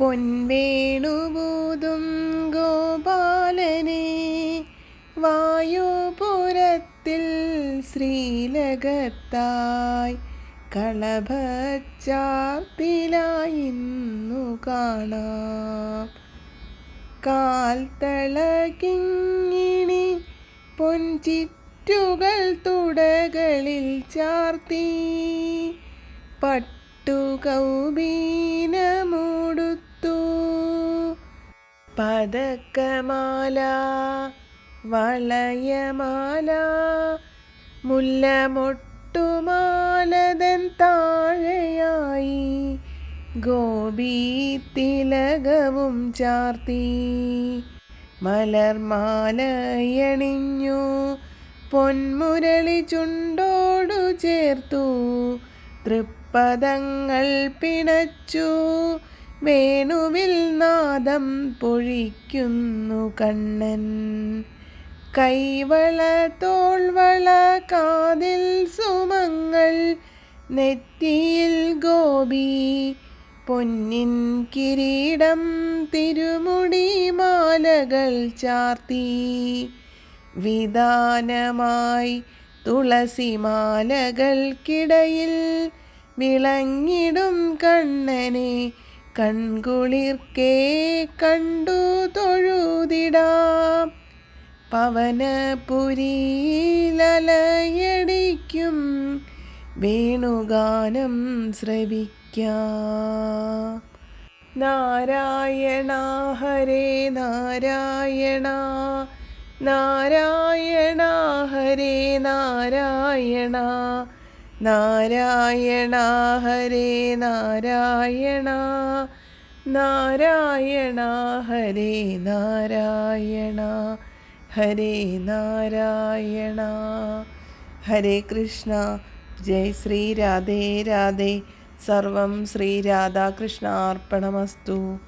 പൊൻവേണുബൂതും ഗോപാലനെ വായുപുരത്തിൽ ശ്രീലകത്തായി കളഭച്ചാർത്തിലായിന്നു കാണാം. കാൽത്തളകിങ്ങിണി പൊൻചിറ്റുകൾ തുടകളിൽ ചാർത്തി പട്ടുകൗബീനമുടുത്തു പതക്കമാല വളയമാല മുല്ലമൊട്ടുമാലതൻ താഴെയായി ഗോപി തിലകവും ചാർത്തി. മലർമാലയണിഞ്ഞു പൊന്മുരളി ചുണ്ടോടു ചേർത്തു തൃപ്പദങ്ങൾ പിണച്ചു വേണുവിൽ നാദം പൊഴിക്കുന്നു കണ്ണൻ. കൈവള തോൾവള കാതിൽ സുമങ്ങൾ നെറ്റിയിൽ ഗോപി. പൊന്നിൻ കിരീടം തിരുമുടി മാലകൾ ചാർത്തി. വിധാനമായി തുളസിമാലകൾക്കിടയിൽ വിളങ്ങിടും കണ്ണനെ കൺകുളിർക്കേ കണ്ടു തൊഴുതിടാം. പവനപുരിയിലലയടിക്കും. വേണുഗാനം ശ്രവിക്കാം. നാരായണ ഹരേ നാരായണ. നാരായണ ഹരേ നാരായണ. നാരായണ ഹരേ നാരായണ. നാരായണ ഹരേ നാരായണ. ഹരേ നാരായണ. ഹരേ കൃഷ്ണ. ജയ് ശ്രീ രാധേ രാധേ. സർവം ശ്രീ രാധാകൃഷ്ണ അർപ്പണമസ്തു